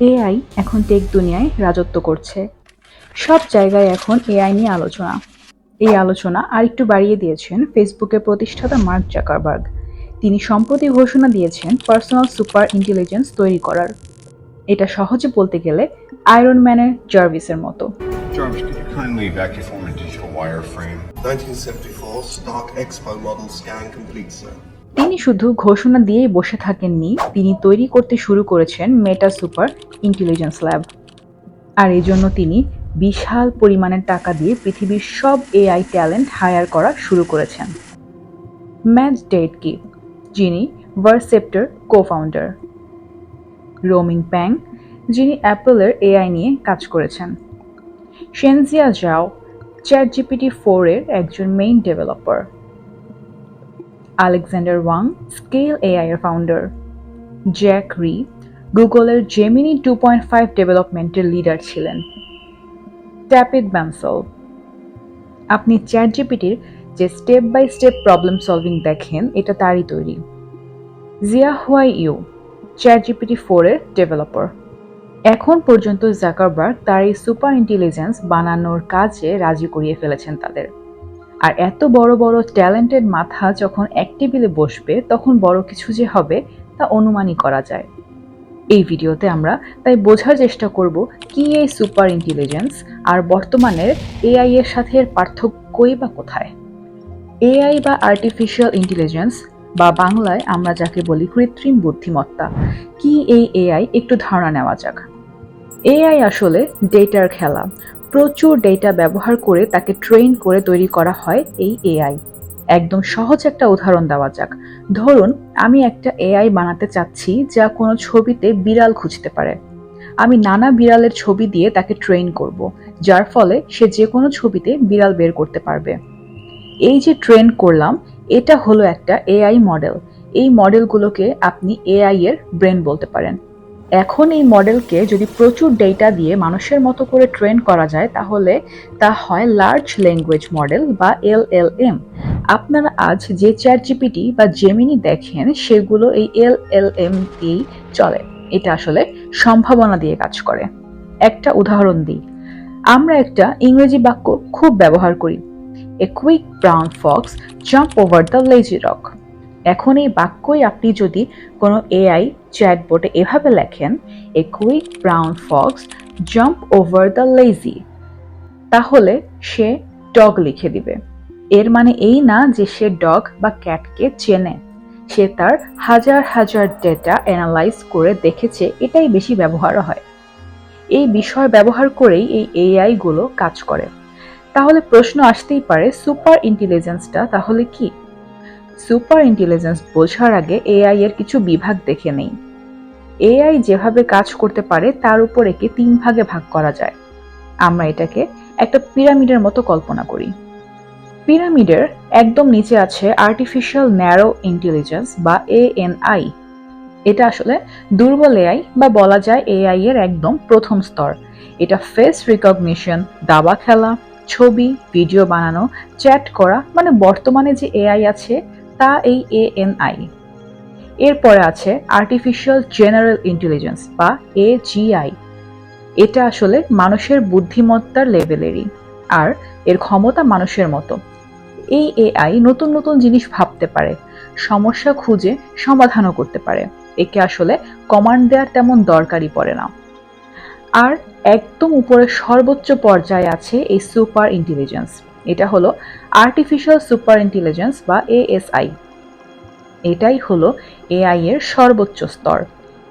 AI এখন take দুনিয়ায় রাজত্ব করছে। সব জায়গায় এখন এআই নিয়ে আলোচনা। এই আলোচনা আরেকটু বাড়িয়ে দিয়েছেন ফেসবুকের প্রতিষ্ঠাতা মার্ক জাকারবার্গ। তিনি সম্প্রতি ঘোষণা দিয়েছেন পার্সোনাল সুপার ইন্টেলিজেন্স তৈরি করার। এটা সহজে বলতে গেলে আয়রন ম্যানের জার্ভিসের মতো। Jarvis, could you kindly vacuum a digital wireframe? 1974 Stark Expo model scan complete, sir. তিনি শুধু ঘোষণা দিয়েই বসে থাকেননি, তিনি তৈরি করতে শুরু করেছেন মেটা সুপার ইন্টেলিজেন্স ল্যাব। আর এই জন্য তিনি বিশাল পরিমাণের টাকা দিয়ে পৃথিবীর সব এআই ট্যালেন্ট হায়ার করা শুরু করেছেন। ম্যাচ ডেট কি যিনি ভার্সেপ্টার কো ফাউন্ডার রোমিং প্যাং, যিনি অ্যাপলের এআই নিয়ে কাজ করেছেন। শেনজিয়া জাও চ্যাট জিপিটি ফোরের একজন main developer. Alexander Wang scale AI এর ফাউন্ডার জ্যাক রি গুগলের জেমিনি টু পয়েন্ট ফাইভ ডেভেলপমেন্টের লিডার ছিলেন। ট্যাপিড ব্যামসল আপনি চ্যাট জিপিটির যে step by step problem solving দেখেন, এটা তারই তৈরি। Zia Huawei Yu chat GPT ফোরের ডেভেলপার এখন পর্যন্ত জাকারবার্গ তার এই সুপার ইন্টেলিজেন্স বানানোর কাজে রাজি করিয়ে ফেলেছেন তাদের। আর এত বড় বড় ট্যালেন্টেড মাথা যখন এক টেবিলে বসবে, তখন বড় কিছু যে হবে তা অনুমানই করা যায়। এই ভিডিওতে আমরা তাই বোঝার চেষ্টা করব কি এই সুপার ইন্টেলিজেন্স আর বর্তমানের এআই এর সাথে এর পার্থক্যই বা কোথায়? এআই বা আর্টিফিশিয়াল ইন্টেলিজেন্স বা বাংলায় আমরা যাকে বলি কৃত্রিম বুদ্ধিমত্তা, কি এই এআই? একটু ধারণা নেওয়া যাক। এআই আসলে ডেটার খেলা প্রচুর ডেটা ব্যবহার করে তাকে ট্রেন করে তৈরি করা হয় এই এআই একদম সহজ একটা উদাহরণ দেওয়া যাক। ধরুন, আমি একটা এআই বানাতে চাচ্ছি যা কোনো ছবিতে বিড়াল খুঁজতে পারে। আমি নানা বিড়ালের ছবি দিয়ে তাকে ট্রেন করব, যার ফলে সে যে কোনো ছবিতে বিড়াল বের করতে পারবে। এই যে ট্রেন করলাম, এটা হলো একটা এআই মডেল এই মডেলগুলোকে আপনি এআই এর ব্রেন বলতে পারেন। এখন এই মডেলকে যদি প্রচুর ডেটা দিয়ে মানুষের মতো করে ট্রেন করা যায়, তাহলে তা হয় লার্জ ল্যাঙ্গুয়েজ মডেল বা এল এল এম আপনারা আজ যে চ্যাট জিপিটি বা জেমিনি দেখেন, সেগুলো এই এল এল এম দিয়েই চলে। এটা আসলে সম্ভাবনা দিয়ে কাজ করে। একটা উদাহরণ দিই। আমরা একটা ইংরেজি বাক্য খুব ব্যবহার করি। A quick brown fox jump over the lazy rock এখন এই বাক্যই আপনি যদি কোনো এআই চ্যাটবোর্ডে এভাবে লেখেন a quick brown fox jump over the lazy তাহলে সে ডগ লিখে দিবে। এর মানে এই না যে সে ডগ বা ক্যাটকে চেনে। সে তার হাজার হাজার ডেটা অ্যানালাইজ করে দেখেছে, এটাই বেশি ব্যবহার হয়। এই বিষয় ব্যবহার করেই এই এআইগুলো কাজ করে। তাহলে প্রশ্ন আসতেই পারে সুপার ইন্টেলিজেন্সটা তাহলে কি? সুপার ইন্টেলিজেন্স বোঝার আগে এআই এর কিছু বিভাগ দেখে নেই। এআই যেভাবে কাজ করতে পারে, তার উপর একে তিন ভাগে ভাগ করা যায়। আমরা এটাকে একটা পিরামিডের মতো কল্পনা করি। পিরামিডের একদম নিচে আছে আর্টিফিশিয়াল ন্যারো ইন্টেলিজেন্স বা এএনআই এটা আসলে দুর্বল এআই বা বলা যায় এআই এর একদম প্রথম স্তর। এটা ফেস রিকগনিশন দাবা খেলা, ছবি ভিডিও বানানো চ্যাট করা মানে বর্তমানে যে এআই আছে তা এই এএনআই এরপরে আছে আর্টিফিশিয়াল জেনারেল ইন্টেলিজেন্স বা এজিআই এটা আসলে মানুষের বুদ্ধিমত্তার লেভেলেরই আর এর ক্ষমতা মানুষের মতো। এই এআই নতুন নতুন জিনিস ভাবতে পারে, সমস্যা খুঁজে সমাধানও করতে পারে। একে আসলে কমান্ড দেওয়ার তেমন দরকারই পড়ে না। আর একদম উপরে সর্বোচ্চ পর্যায়ে আছে এই সুপার ইন্টেলিজেন্স। এটা হলো আর্টিফিশিয়াল সুপার ইন্টেলিজেন্স বা এএসআই এটাই হলো এআই এর সর্বোচ্চ স্তর।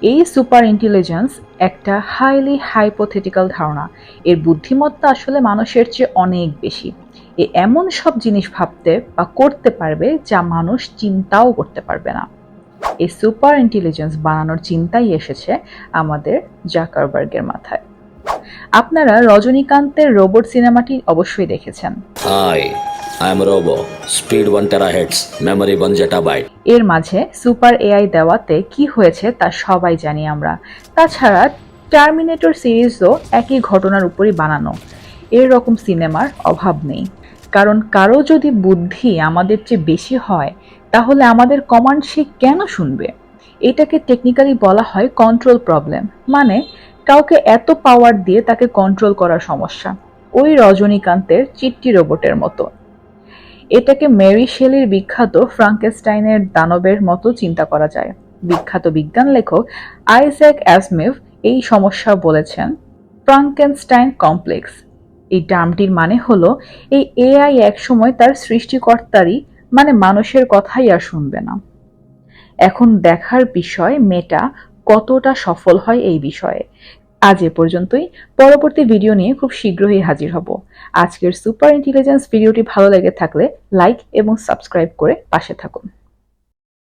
এই সুপার ইন্টেলিজেন্স একটা হাইলি হাইপোথেটিক্যাল ধারণা। এর বুদ্ধিমত্তা আসলে মানুষের চেয়ে অনেক বেশি। এ এমন সব জিনিস ভাবতে বা করতে পারবে যা মানুষ চিন্তাও করতে পারবে না। এই সুপার ইন্টেলিজেন্স বানানোর চিন্তাই এসেছে আমাদের জাকারবার্গের মাথায়। আপনারা রজনীকান্তের রোবট সিনেমাটি অবশ্যই দেখেছেন। Hi, I am Robo. Speed 1 terahertz, memory 1 zettabyte. এর মাঝে সুপার এআই দেওয়াতে কি হয়েছে তা সবাই জানি আমরা। তাছাড়া টার্মিনেটর সিরিজও একই ঘটনার উপরই বানানো। এরকম সিনেমার অভাব নেই। কারণ কারও যদি বুদ্ধি আমাদের চেয়ে বেশি হয় তাহলে আমাদের কমান্ড সে কেন শুনবে? এটাকে টেকনিক্যালি বলা হয় কন্ট্রোল প্রবলেম মানে কাউকে এত পাওয়ার দিয়ে তাকে কন্ট্রোল করার সমস্যা। ওই রজনীকান্তের চিট্টি রোবটের মতো। এটাকে মেরি শেলির বিখ্যাত ফ্রাঙ্কেস্টাইনের দানবের মতো চিন্তা করা যায়। বিখ্যাত বিজ্ঞান লেখক আইজ্যাক অ্যাসমিভ এই সমস্যা বলেছেন ফ্রাঙ্কেনস্টাইন কমপ্লেক্স এই টার্মটির মানে হলো, এই এআই একসময় তার সৃষ্টিকর্তারই মানে মানুষের কথাই আর শুনবে না। এখন দেখার বিষয় মেটা কতটা সফল হয় এই বিষয়ে। আজ এ পর্যন্তই। পরবর্তী ভিডিও নিয়ে খুব শীঘ্রই হাজির হব। আজকের সুপার ইন্টেলিজেন্স ভিডিওটি ভালো লেগে থাকলে লাইক এবং সাবস্ক্রাইব করে পাশে থাকুন।